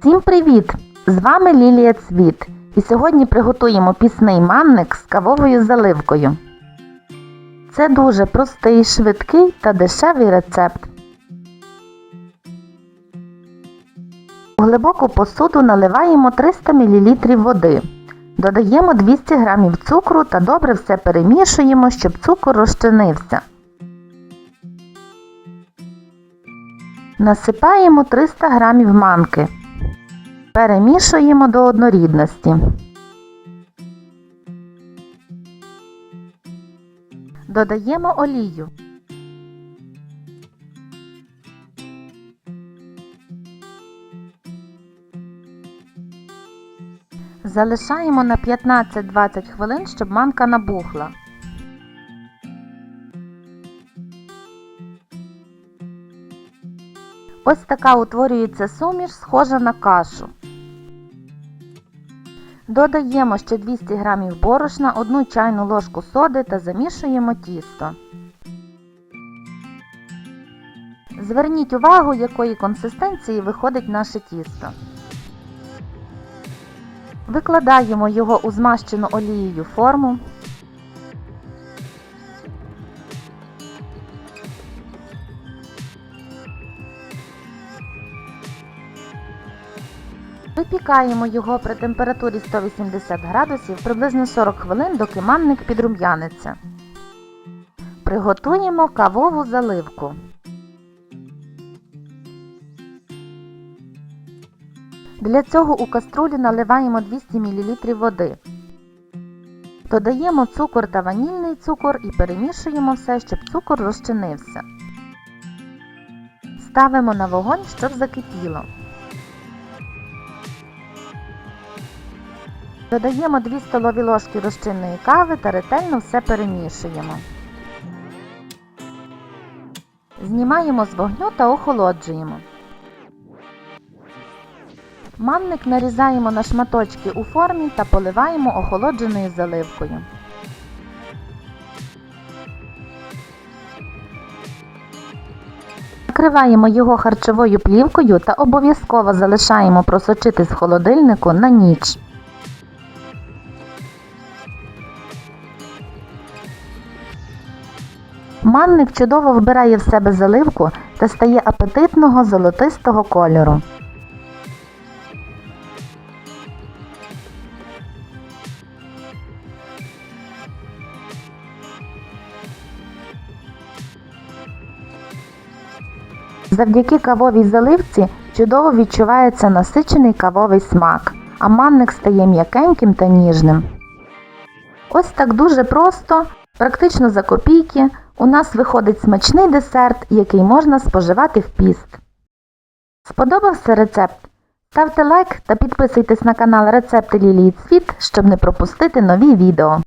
Всім привіт! З вами Лілія Цвіт. І сьогодні приготуємо пісний манник з кавовою заливкою. Це дуже простий, швидкий та дешевий рецепт. У глибоку посуду наливаємо 300 мл води. Додаємо 200 г цукру та добре все перемішуємо, щоб цукор розчинився. Насипаємо 300 г манки. Перемішуємо до однорідності. Додаємо олію. Залишаємо на 15-20 хвилин, щоб манка набухла. Ось така утворюється суміш, схожа на кашу. Додаємо ще 200 г борошна, 1 чайну ложку соди та замішуємо тісто. Зверніть увагу, якої консистенції виходить наше тісто. Викладаємо його у змащену олією форму. Випікаємо його при температурі 180 градусів приблизно 40 хвилин, доки манник підрум'яниться. Приготуємо кавову заливку. Для цього у каструлі наливаємо 200 мл води. Додаємо цукор та ванільний цукор і перемішуємо все, щоб цукор розчинився. Ставимо на вогонь, щоб закипіло. Додаємо 2 столові ложки розчинної кави та ретельно все перемішуємо. Знімаємо з вогню та охолоджуємо. Манник нарізаємо на шматочки у формі та поливаємо охолодженою заливкою. Накриваємо його харчовою плівкою та обов'язково залишаємо просочитись в холодильнику на ніч. Манник чудово вбирає в себе заливку та стає апетитного золотистого кольору. Завдяки кавовій заливці чудово відчувається насичений кавовий смак, а манник стає м'якеньким та ніжним. Ось так дуже просто, практично за копійки, у нас виходить смачний десерт, який можна споживати в піст. Сподобався рецепт? Ставте лайк та підписуйтесь на канал Рецепти Лілії Цвіт, щоб не пропустити нові відео.